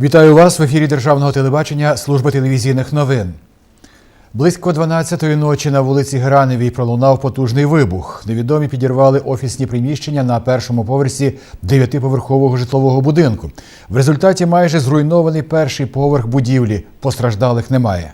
Вітаю вас в ефірі Державного телебачення Служба телевізійних новин. Близько 12-ї ночі на вулиці Граневій пролунав потужний вибух. Невідомі підірвали офісні приміщення на першому поверсі дев'ятиповерхового житлового будинку. В результаті майже зруйнований перший поверх будівлі. Постраждалих немає.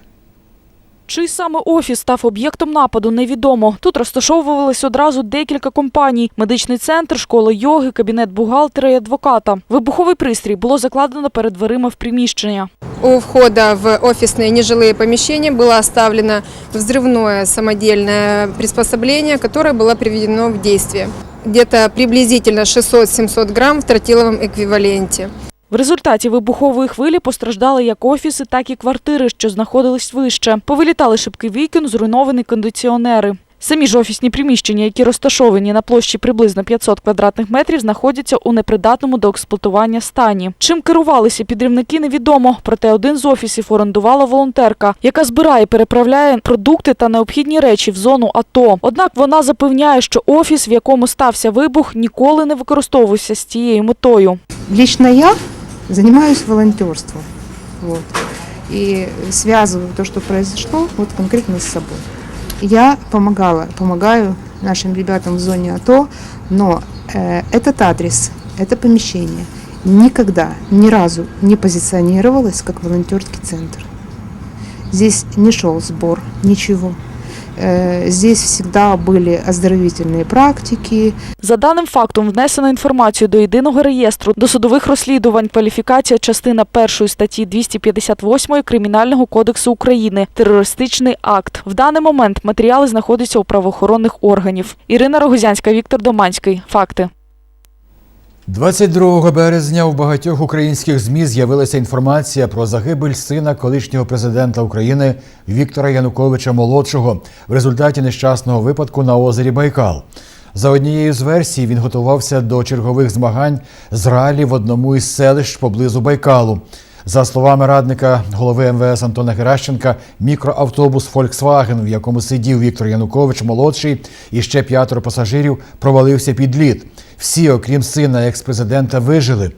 Чий саме офіс став об'єктом нападу, невідомо. Тут розташовувались одразу декілька компаній: медичний центр, школа йоги, кабінет бухгалтера і адвоката. Вибуховий пристрій було закладено перед дверима в приміщення. У входа в офисные нежилые помещения было оставлено взрывное самодельное приспособление, которое было приведено в действие. Где-то приблизительно 600-700 грамм в тротиловом эквиваленте. В результаті вибухової хвилі постраждали як офіси, так і квартири, що знаходились вище. Повилітали шибки вікон, зруйновані кондиціонери. Самі ж офісні приміщення, які розташовані на площі приблизно 500 квадратних метрів, знаходяться у непридатному до експлуатування стані. Чим керувалися підривники, невідомо. Проте один з офісів орендувала волонтерка, яка збирає, переправляє продукти та необхідні речі в зону АТО. Однак вона запевняє, що офіс, в якому стався вибух, ніколи не використовувався з цією метою. Лично я занимаюсь волонтерством. Вот. И связываю то, что произошло, вот конкретно с собой. Я помогала, помогаю нашим ребятам в зоне АТО, но э, этот адрес, это помещение никогда, ни разу не позиционировалось как волонтерский центр. Здесь не шел сбор, ничего. Э, Здесь всегда были оздоровительные практики, За даним фактом внесено інформацію до єдиного реєстру досудових розслідувань кваліфікація частина першої статті 258 Кримінального кодексу України терористичний акт. В даний момент матеріали знаходяться у правоохоронних органів. Ірина Рогозянська, Віктор Доманський. Факти. 22 березня у багатьох українських ЗМІ з'явилася інформація про загибель сина колишнього президента України Віктора Януковича Молодшого в результаті нещасного випадку на озері Байкал. За однією з версій, він готувався до чергових змагань з ралі в одному із селищ поблизу Байкалу. За словами радника голови МВС Антона Геращенка, мікроавтобус Volkswagen, в якому сидів Віктор Янукович молодший, і ще п'ятеро пасажирів провалився під лід. Всі, окрім сина екс-президента, вижили.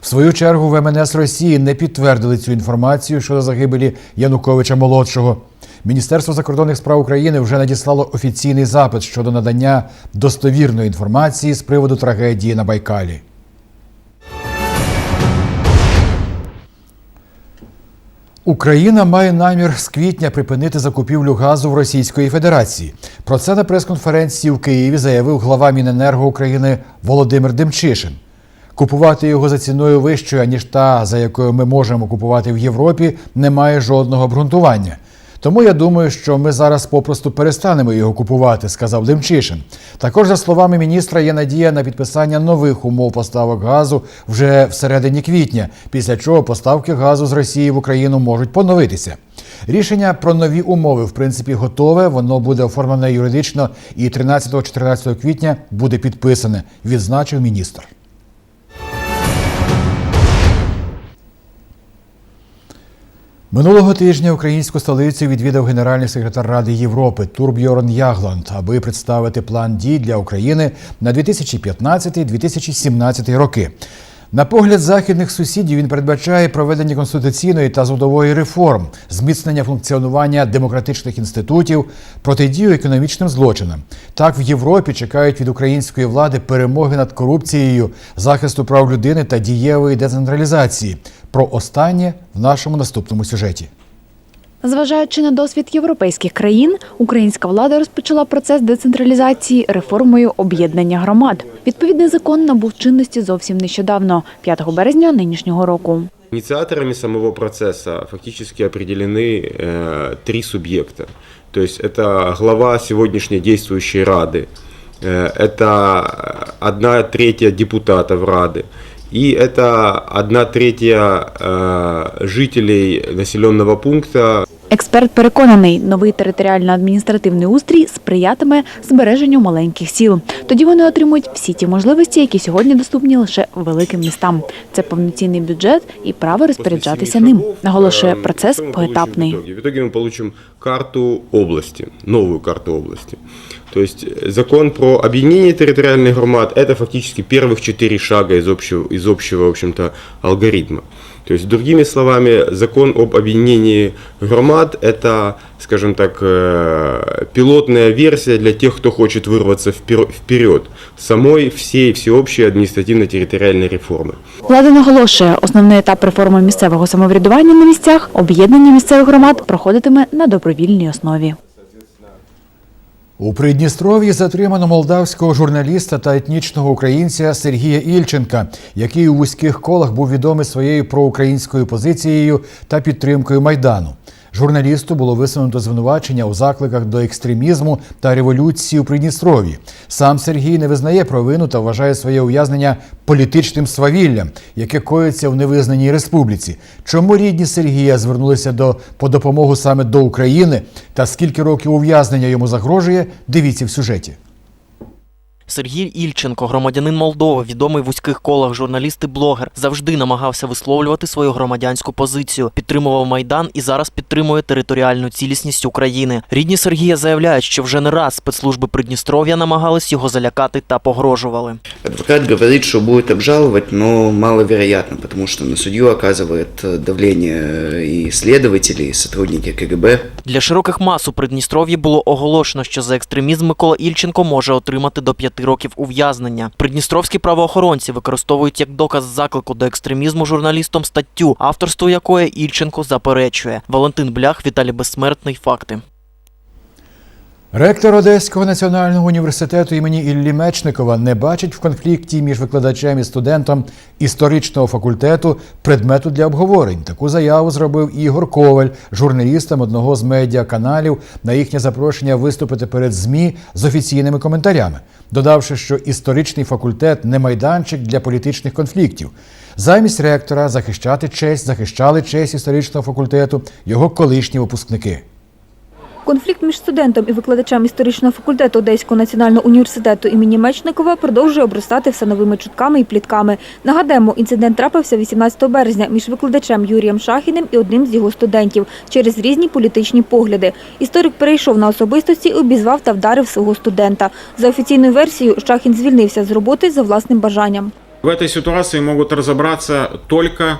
В свою чергу в МНС Росії не підтвердили цю інформацію щодо загибелі Януковича молодшого. Міністерство закордонних справ України вже надіслало офіційний запит щодо надання достовірної інформації з приводу трагедії на Байкалі. Україна має намір з квітня припинити закупівлю газу в Російської Федерації. Про це на прес-конференції в Києві заявив глава Міненерго України Володимир Демчишин. Купувати його за ціною вищою, ніж та, за якою ми можемо купувати в Європі, немає жодного обґрунтування. Тому я думаю, що ми зараз попросту перестанемо його купувати, сказав Демчишин. Також, за словами міністра, є надія на підписання нових умов поставок газу вже всередині квітня, після чого поставки газу з Росії в Україну можуть поновитися. Рішення про нові умови, в принципі, готове. Воно буде оформлене юридично і 13-14 квітня буде підписане, відзначив міністр. Минулого тижня українську столицю відвідав генеральний секретар Ради Європи Турбьорн Ягланд, аби представити план дій для України на 2015-2017 роки. На погляд західних сусідів він передбачає проведення конституційної та судової реформ, зміцнення функціонування демократичних інститутів, протидію економічним злочинам. Так в Європі чекають від української влади перемоги над корупцією, захисту прав людини та дієвої децентралізації. Про останнє в нашому наступному сюжеті. Зважаючи на досвід європейських країн, українська влада розпочала процес децентралізації реформою об'єднання громад. Відповідний закон набув чинності зовсім нещодавно, 5 березня нинішнього року. Инициаторами самого процесса фактически определены э, три субъекта. То есть это глава сегодняшней действующей Рады, э, это одна третья депутатов Рады, и это одна третья э, жителей населенного пункта Експерт переконаний, новий територіально-адміністративний устрій сприятиме збереженню маленьких сіл. Тоді вони отримують всі ті можливості, які сьогодні доступні лише великим містам. Це повноцінний бюджет і право розпоряджатися ним. Наголошує Эм, процес что мы получим поетапний. В итоге? в итоге мы получим карту области, новую карту области. То есть э, закон про объединение территориальных громад – это фактически первых четыре шага из общего, из общего в общем-то, алгоритма. То есть, другими словами, закон об объединении громад – это, скажем так, э, пилотная версия для тех, кто хочет вырваться впер- вперед самой всей всеобщей административно-территориальной реформы. Влада наголошує, основний етап реформи місцевого самоврядування на місцях об'єднання місцевих громад проходитиме на добровільній основі. У Придністров'ї затримано молдавського журналіста та етнічного українця Сергія Ільченка, який у вузьких колах був відомий своєю проукраїнською позицією та підтримкою майдану. Журналісту було висунуто звинувачення у закликах до екстремізму та революції у Придністров'ї. Сам Сергій не визнає провину та вважає своє ув'язнення політичним свавіллям, яке коїться в невизнаній республіці. Чому рідні Сергія звернулися до по допомогу саме до України та скільки років ув'язнення йому загрожує? Дивіться в сюжеті. Сергій Ільченко, громадянин Молдови, відомий в вузьких колах журналіст і блогер, завжди намагався висловлювати свою громадянську позицію, підтримував майдан і зараз підтримує територіальну цілісність України. Рідні Сергія заявляють, що вже не раз спецслужби Придністров'я намагались його залякати та погрожували. Адвокат говорит, что будет обжаловать, но маловероятно, потому что на судью оказывает э, давление э, и следователи, и сотрудники КГБ. Для широких мас у Придністров'ї було оголошено, що за екстремізм Микола Ільченко може отримати до п'яти років ув'язнення. Придністровські правоохоронці використовують як доказ заклику до екстремізму журналістом статтю, авторство якої Ільченко заперечує. Валентин Блях, Віталій Безсмертний. Факти. Ректор Одеського національного університету імені Іллі Мечникова не бачить в конфлікті між викладачем і студентом історичного факультету предмету для обговорень. Таку заяву зробив Ігор Коваль, журналістам одного з медіаканалів, на їхнє запрошення виступити перед ЗМІ з офіційними коментарями, додавши, що історичний факультет не майданчик для політичних конфліктів. Замість ректора захищати честь захищали честь історичного факультету його колишні випускники. Конфлікт між студентом і викладачем історичного факультету Одеського національного університету імені Мечникова продовжує обростати все новими чутками і плітками. Нагадаємо, інцидент трапився 18 березня між викладачем Юрієм Шахіним і одним з його студентів через різні політичні погляди. Історик перейшов на особистості, обізвав та вдарив свого студента. За офіційною версією, Шахін звільнився з роботи за власним бажанням. В этой ситуации могут разобраться только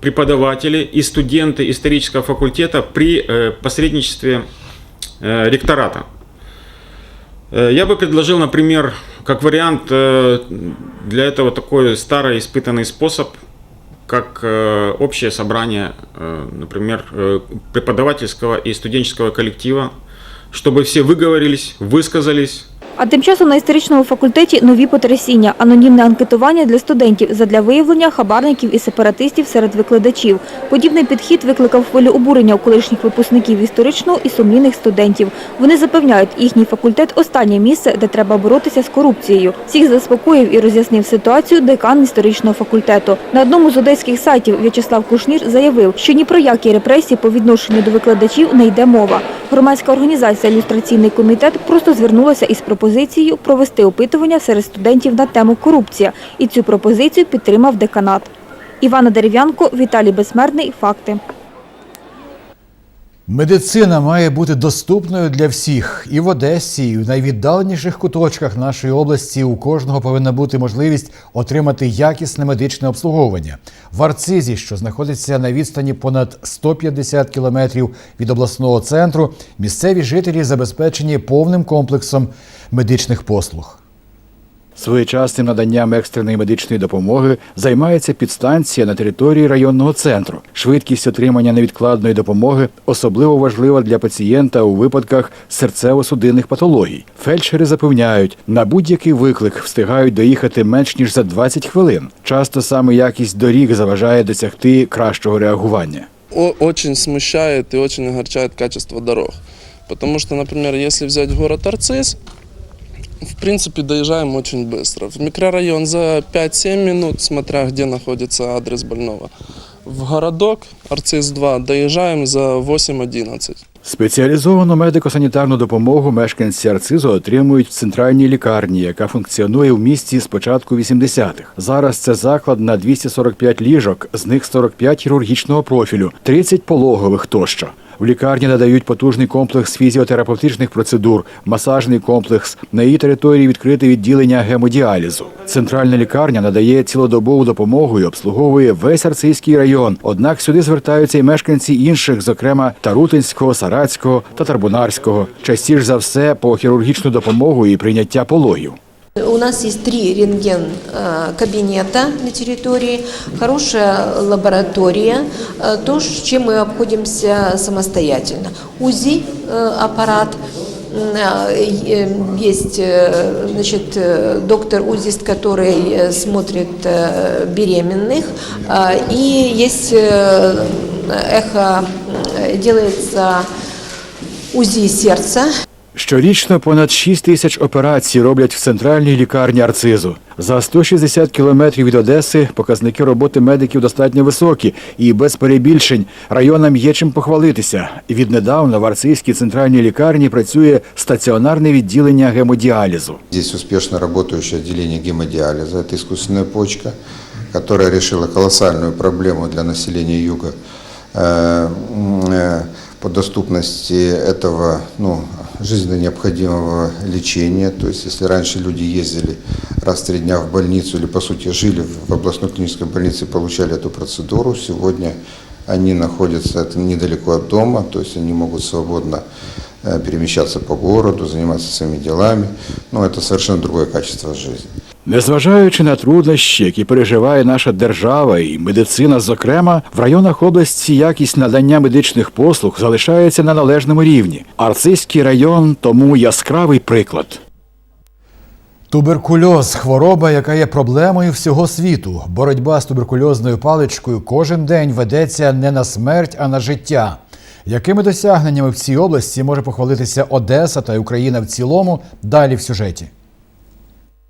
преподаватели и студенты исторического факультета при э, посредничестве э, ректората. Э, Я бы предложил, например, как вариант э, для этого такой старый испытанный способ, как э, общее собрание, э, например, э, преподавательского и студенческого коллектива, чтобы все выговорились, высказались, А тим часом на історичному факультеті нові потрясіння, анонімне анкетування для студентів задля виявлення хабарників і сепаратистів серед викладачів. Подібний підхід викликав хвилю обурення у колишніх випускників історичного і сумлінних студентів. Вони запевняють, їхній факультет останнє місце, де треба боротися з корупцією. Всіх заспокоїв і роз'яснив ситуацію декан історичного факультету. На одному з одеських сайтів В'ячеслав Кушнір заявив, що ні про які репресії по відношенню до викладачів не йде мова. Громадська організація «Ілюстраційний комітет» просто звернулася із пропозицією провести опитування серед студентів на тему корупція. І цю пропозицію підтримав деканат. Івана Дерев'янко, Віталій Безсмертний. Факти. Медицина має бути доступною для всіх і в Одесі, і в найвіддаленіших куточках нашої області. У кожного повинна бути можливість отримати якісне медичне обслуговування. В Арцизі, що знаходиться на відстані понад 150 кілометрів від обласного центру, місцеві жителі забезпечені повним комплексом медичних послуг. Своєчасним наданням екстреної медичної допомоги займається підстанція на території районного центру. Швидкість отримання невідкладної допомоги особливо важлива для пацієнта у випадках серцево-судинних патологій. Фельдшери запевняють, на будь-який виклик встигають доїхати менш ніж за 20 хвилин. Часто саме якість доріг заважає досягти кращого реагування. Очень смущает и очень огорчает качество дорог. Потому что, например, если взять город Арциз, в принципе, доезжаем очень быстро. В микрорайон за 5-7 минут, смотря где находится адрес больного. В городок Арциз-2 доезжаем за 8-11. Спеціалізовану медико-санітарну допомогу мешканці Арцизу отримують в центральній лікарні, яка функціонує в місті з початку 80-х. Зараз це заклад на 245 ліжок, з них 45 хірургічного профілю, 30 пологових тощо. В лікарні надають потужний комплекс фізіотерапевтичних процедур, масажний комплекс. На її території відкрите відділення гемодіалізу. Центральна лікарня надає цілодобову допомогу і обслуговує весь Арцизький район. Однак сюди звертаються й мешканці інших, зокрема Тарутинського, Саратського та Тарбунарського. Частіше за все по хірургічну допомогу і прийняття пологів. У нас есть три рентген-кабинета на территории, хорошая лаборатория, э, то, чем мы обходимся самостоятельно. УЗИ-аппарат, есть э, значит, э, доктор-узист, который э, смотрит э, беременных, э, и есть э, эхо, э, делается УЗИ сердца, Щорічно понад 6 тисяч операцій роблять в центральній лікарні Арцизу. За 160 кілометрів від Одеси показники роботи медиків достатньо високі і без перебільшень районам є чим похвалитися. Віднедавна в Арцизькій центральній лікарні працює стаціонарне відділення гемодіалізу. Здесь успешно работающее отделение гемодиализа. Это искусственная почка, которая решила колоссальную проблему для населения юга э, м, э, по доступности этого ну, жизненно необходимого лечения. То есть, если раньше люди ездили раз в три дня в больницу или, по сути, жили в областной клинической больнице и получали эту процедуру, сегодня они находятся недалеко от дома, то есть они могут свободно э, перемещаться по городу, заниматься своими делами. Но это совершенно другое качество жизни. Незважаючи на труднощі, які переживає наша держава і медицина, зокрема, в районах області якість надання медичних послуг залишається на належному рівні. Арцизький район тому яскравий приклад. Туберкульоз хвороба, яка є проблемою всього світу. Боротьба з туберкульозною паличкою кожен день ведеться не на смерть, а на життя. Якими досягненнями в цій області може похвалитися Одеса та Україна в цілому? Далі в сюжеті.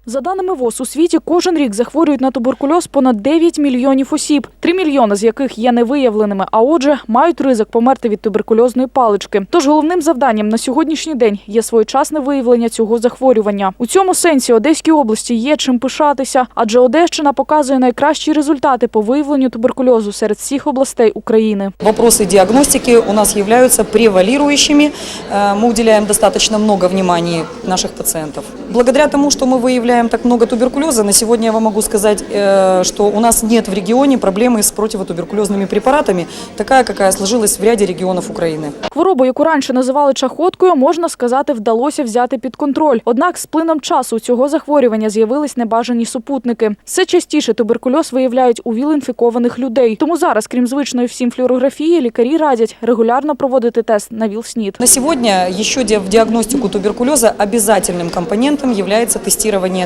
За даними ВОЗ, у світі кожен рік захворюють на туберкульоз понад 9 мільйонів осіб, 3 мільйони з яких є невиявленими, а отже, мають ризик померти від туберкульозної палички. Тож головним завданням на сьогоднішній день є своєчасне виявлення цього захворювання. У цьому сенсі Одеській області є чим пишатися, адже Одещина показує найкращі результати по виявленню туберкульозу серед всіх областей України. Вопросы диагностики у нас являются превалирующими. Э, Мы уделяем достаточно много внимания наших пациентов. Благодаря тому, что мы выявляем так много туберкулеза, на сегодня я вам могу сказать, э, что у нас нет в регионе проблемы с противотуберкулезными препаратами, такая, какая сложилась в ряде регионов Украины. Хворобу, яку раніше називали чахоткою, можна сказати, вдалося взяти під контроль. Однак з плином часу у цього захворювання з'явились небажані супутники. Все частіше туберкульоз виявляють у ВІЛ-інфікованих людей. Тому зараз, крім звичної всім флюорографії, лікарі радять регулярно проводити тест на ВІЛ-СНІД. На сегодня еще ди- в диагностику туберкулеза обязательным компонентом является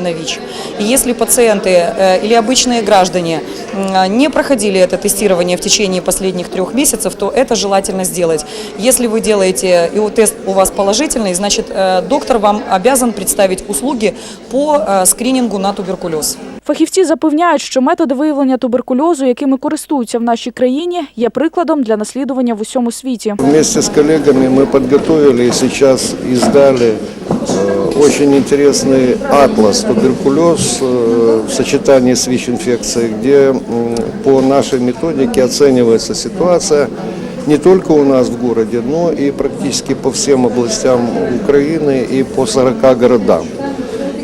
тестирование на ВИЧ. И если пациенты э, или обычные граждане м, не проходили это тестирование в течение последних трех месяцев, то это желательно сделать. Если вы делаете, и вот тест у вас положительный, значит э, доктор вам обязан представить услуги по э, скринингу на туберкулез. Фахівці запевняють, що методи виявлення туберкульозу, якими користуються в нашій країні, є прикладом для наслідування в усьому світі. Вместе с коллегами мы подготовили и сейчас издали э, очень интересный атлас туберкулез э, в сочетании с ВИЧ-инфекцией, где по нашей методике оценивается ситуация не только у нас в городе, но и практически по всем областям Украины и по 40 городам.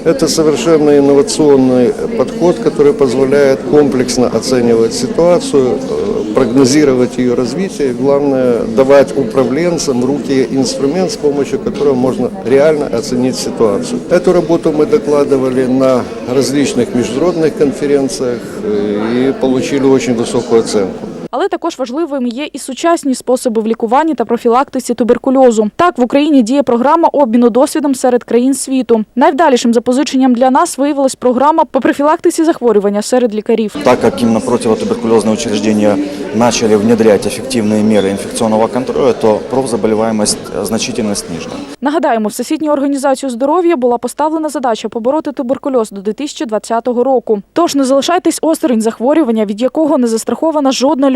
Это совершенно инновационный подход, который позволяет комплексно оценивать ситуацию, э, прогнозировать ее развитие и, главное, давать управленцам в руки инструмент, с помощью которого можно реально оценить ситуацию. Эту работу мы докладывали на различных международных конференциях э, и получили очень высокую оценку. Але також важливими є і сучасні способи в лікуванні та профілактиці туберкульозу. Так, в Україні діє програма обміну досвідом серед країн світу. Найвдалішим запозиченням для нас виявилась програма по профілактиці захворювання серед лікарів. Так как именно противотуберкулезные учреждения начали внедрять эффективные меры инфекционного контроля, то профзаболеваемость э, значительно снижена. Нагадаємо, Всесвітньою організацією здоров'я була поставлена задача побороти туберкульоз до 2020 року. Тож не залишайтесь осторонь захворювання, від якого не застрахована жодна людина.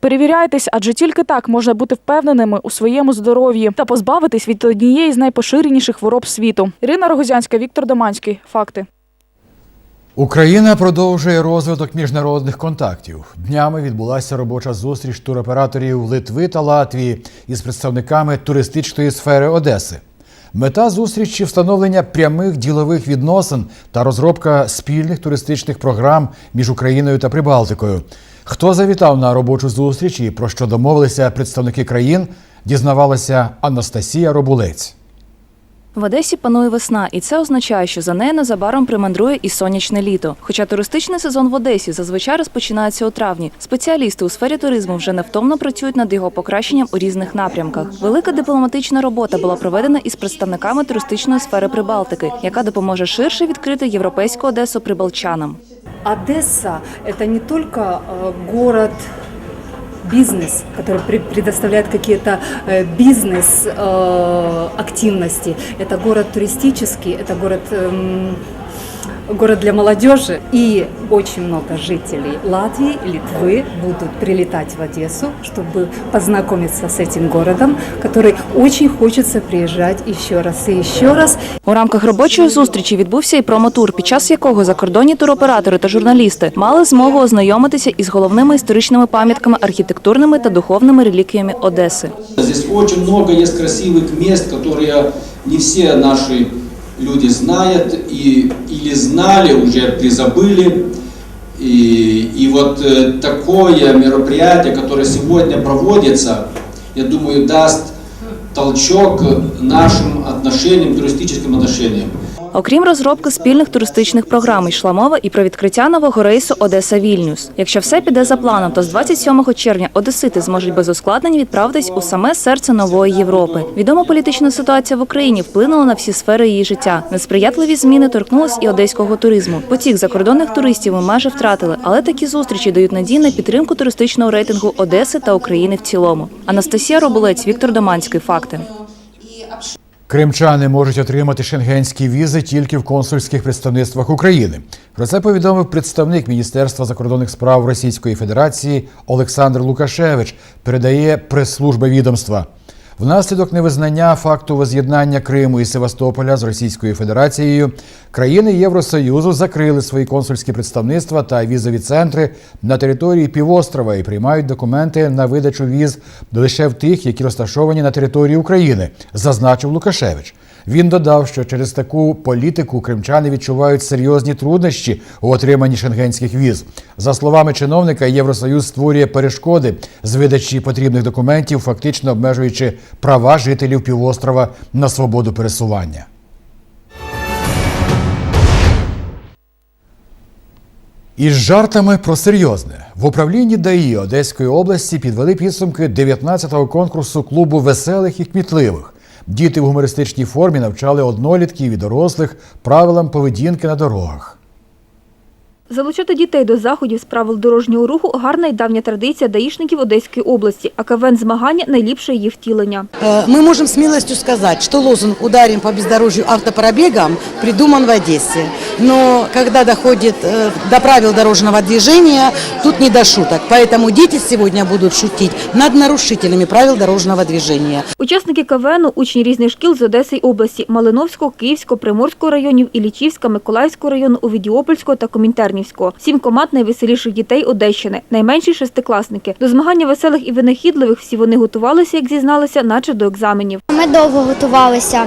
Перевіряйтесь, адже тільки так можна бути впевненими у своєму здоров'ї та позбавитись від однієї з найпоширеніших хвороб світу. Ірина Рогозянська, Віктор Доманський. Факти. Україна продовжує розвиток міжнародних контактів. Днями відбулася робоча зустріч туроператорів Литви та Латвії із представниками туристичної сфери Одеси. Мета зустрічі встановлення прямих ділових відносин та розробка спільних туристичних програм між Україною та Прибалтикою. Хто завітав на робочу зустріч і про що домовилися представники країн, дізнавалася Анастасія Робулець. В Одесі панує весна, і це означає, що за нею незабаром примандрує і сонячне літо. Хоча туристичний сезон в Одесі зазвичай розпочинається у травні. Спеціалісти у сфері туризму вже невтомно працюють над його покращенням у різних напрямках. Велика дипломатична робота була проведена із представниками туристичної сфери Прибалтики, яка допоможе ширше відкрити європейську Одесу прибалчанам. Одесса – это не только э, город бизнес, который пре- предоставляет какие-то э, бизнес э, активности. Это город туристический, это город эм, город для молодежи. И очень много жителей Латвии, Литвы будут прилетать в Одессу, чтобы познакомиться с этим городом, который очень хочется приезжать еще раз и еще раз. У рамках робочої зустрічі відбувся і промотур, під час якого закордонні туроператори та журналісти мали змогу ознайомитися із головними історичними пам'ятками, архітектурними та духовними реліквіями Одеси. Здесь очень много есть красивых мест, которые не все наши люди знают и, или знали, уже призабыли. И, и вот э, такое мероприятие, которое сегодня проводится, я думаю, даст толчок нашим отношениям, туристическим отношениям. Окрім розробки спільних туристичних програм, йшла мова і про відкриття нового рейсу Одеса Вільнюс. Якщо все піде за планом, то з 27 червня одесити зможуть без ускладнень відправитись у саме серце нової Європи. Відома політична ситуація в Україні вплинула на всі сфери її життя. Несприятливі зміни торкнулись і одеського туризму. Потік закордонних туристів ми майже втратили, але такі зустрічі дають надію на підтримку туристичного рейтингу Одеси та України в цілому. Анастасія Роболець, Віктор Доманський. Факти. Кримчани можуть отримати шенгенські візи тільки в консульських представництвах України. Про це повідомив представник Міністерства закордонних справ Російської Федерації Олександр Лукашевич. Передає прес-служба відомства. Внаслідок невизнання факту воз'єднання Криму і Севастополя з Російською Федерацією країни Євросоюзу закрили свої консульські представництва та візові центри на території півострова і приймають документи на видачу віз лише в тих, які розташовані на території України, зазначив Лукашевич. Він додав, що через таку політику кримчани відчувають серйозні труднощі у отриманні шенгенських віз. За словами чиновника, Євросоюз створює перешкоди з видачі потрібних документів, фактично обмежуючи права жителів півострова на свободу пересування. Із жартами про серйозне в управлінні ДАІ Одеської області підвели підсумки 19-го конкурсу клубу веселих і кмітливих. Діти в гумористичній формі навчали однолітків і дорослих правилам поведінки на дорогах. Залучати дітей до заходів з правил дорожнього руху гарна і давня традиція даїшників Одеської області, а КВН змагання найліпше її втілення. Э, Мы можем с милостью сказать, что лозунг «Ударим по бездорожью автопробегом» придуман в Одессе. Но когда доходит э, до правил дорожного движения, тут не до шуток. Поэтому дети сегодня будут шутить над нарушителями правил дорожного движения. Учасники КВНу – учні різних шкіл з Одеси й області – Малиновського, Київського, Приморського районів, Іллічівська, Миколаївського району, Овідіопольського та Комінтернівського. Сім команд найвеселіших дітей Одещини, найменші шестикласники. До змагання веселих і винахідливих всі вони готувалися, як зізналися, наче до екзаменів. Ми довго готувалися.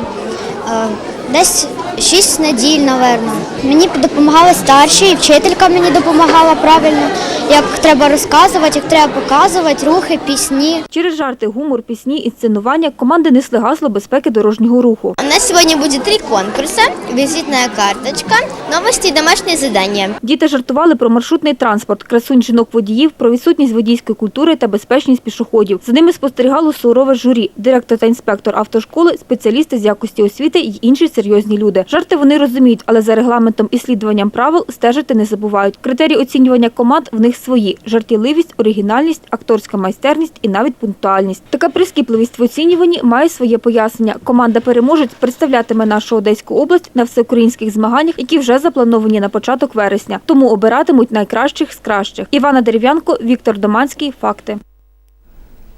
Е, Десь 6 неділь, напевно. Мені допомагали старші, і вчителька мені допомагала правильно, як треба розказувати, як треба показувати, рухи, пісні. Через жарти, гумор, пісні, інсценування команди несли гасло безпеки дорожнього руху. У нас сьогодні буде три конкурси: візитна карточка, новості і домашні завдання. Діти жартували про маршрутний транспорт, красунь жінок-водіїв, про відсутність водійської культури та безпечність пішоходів. За ними спостерігало сурове журі, директор та інспектор автошколи, спеціалісти з якості освіти й інші серйозні люди. Жарти вони розуміють, але за регламентом і слідуванням правил стежити не забувають. Критерії оцінювання команд в них свої: жартівливість, оригінальність, акторська майстерність і навіть пунктуальність. Така прискіпливість в оцінюванні має своє пояснення. Команда переможець представлятиме нашу Одеську область на всеукраїнських змаганнях, які вже заплановані на початок вересня. Тому обиратимуть найкращих з кращих. Івана Дерев'янко, Віктор Доманський. Факти.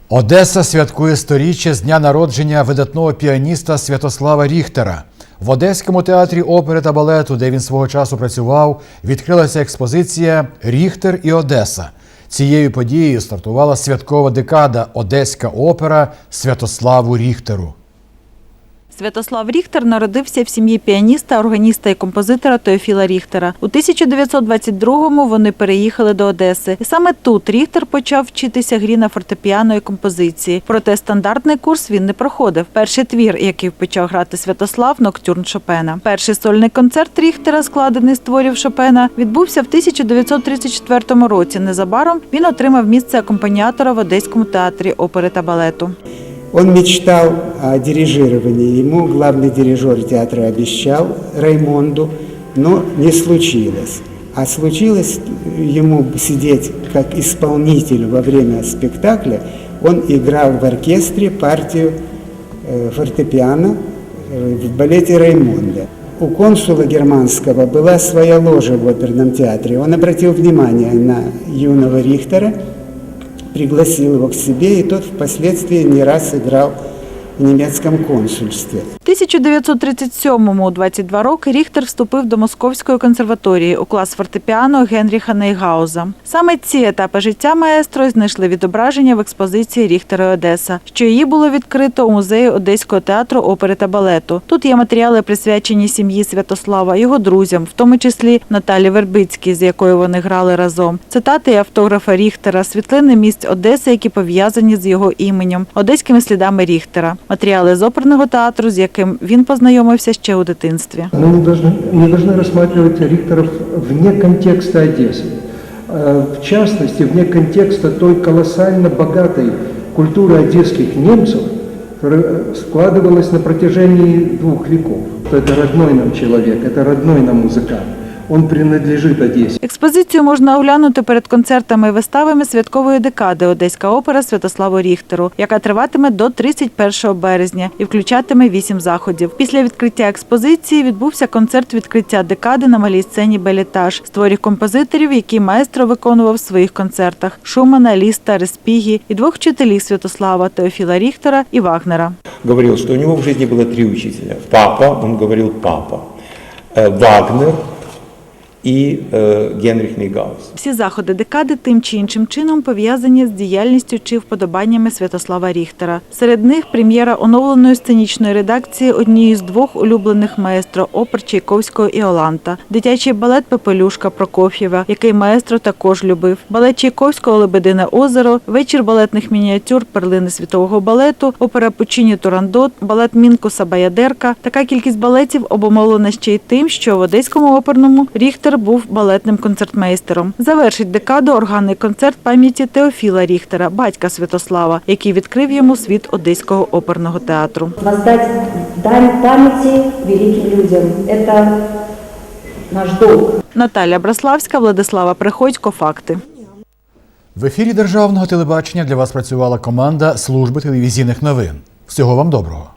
Одеса святкує сторіччя з дня народження видатного піаніста Святослава Ріхтера. В Одеському театрі опери та балету, де він свого часу працював, відкрилася експозиція Ріхтер і Одеса. Цією подією стартувала святкова декада Одеська опера Святославу Ріхтеру. Святослав Ріхтер народився в сім'ї піаніста, органіста і композитора Теофіла Ріхтера. У 1922-му вони переїхали до Одеси. І саме тут Ріхтер почав вчитися грі на фортепіано і композиції. Проте стандартний курс він не проходив. Перший твір, який почав грати Святослав, Ноктюрн Шопена. Перший сольний концерт Ріхтера, складений з творів Шопена, відбувся в 1934 році. Незабаром він отримав місце акомпаніатора в Одеському театрі опери та балету. Он мечтал о дирижировании. Ему главный дирижер театра обещал Раймонду, но не случилось. А случилось ему сидеть как исполнитель во время спектакля. Он играл в оркестре партию э, фортепиано э, в балете Раймонда. У консула германского была своя ложа в оперном театре. Он обратил внимание на юного Рихтера, пригласил его к себе, и тот впоследствии не раз играл в немецком консульстве. У 1937-му у 22 роки Ріхтер вступив до Московської консерваторії у клас фортепіано Генріха Нейгауза. Саме ці етапи життя маестро знайшли відображення в експозиції Ріхтера Одеса, що її було відкрито у музеї Одеського театру опери та балету. Тут є матеріали, присвячені сім'ї Святослава, його друзям, в тому числі Наталі Вербицькій, з якою вони грали разом. Цитати і автографа Ріхтера, світлини місць Одеси, які пов'язані з його іменем, одеськими слідами Ріхтера, матеріали з оперного театру, з яким він познайомився ще у дитинстві. Мы не должны, не должны рассматривать рикторов вне контекста Одессы. Э, В частности, вне контекста той колоссально богатой культуры одесских немцев, которая э, складывалась на протяжении двух веков. Это родной нам человек, это родной нам музыкант. Он принадлежит Одессе. Експозицію можна оглянути перед концертами і виставами святкової декади Одеська опера Святославу Ріхтеру, яка триватиме до 31 березня і включатиме вісім заходів. Після відкриття експозиції відбувся концерт відкриття декади на малій сцені Белітаж з творів композиторів, які майстро виконував в своїх концертах Шумана, Ліста, Респігі і двох вчителів Святослава Теофіла Ріхтера і Вагнера. говорил, что у него в жизни было три учителя. Папа, он говорил папа, э, Вагнер и э, Генрих Нейгаус. Всі заходи декади тим чи іншим чином пов'язані з діяльністю чи вподобаннями Святослава Ріхтера. Серед них прем'єра оновленої сценічної редакції однієї з двох улюблених маестро опер Чайковського і Оланта, дитячий балет Пепелюшка Прокоф'єва, який маестро також любив, балет Чайковського Лебедине озеро, вечір балетних мініатюр Перлини світового балету, опера Пучині Турандот, балет Мінкуса Баядерка. Така кількість балетів обумовлена ще й тим, що в одеському оперному Ріхтер був балетним концертмейстером. Завершить декаду органний концерт пам'яті Теофіла Ріхтера, батька Святослава, який відкрив йому світ одеського оперного театру. воздать дань памяти великим людям. Это наш долг. Наталя Браславська, Владислава Приходько. Факти. В ефірі державного телебачення для вас працювала команда служби телевізійних новин. Всього вам доброго.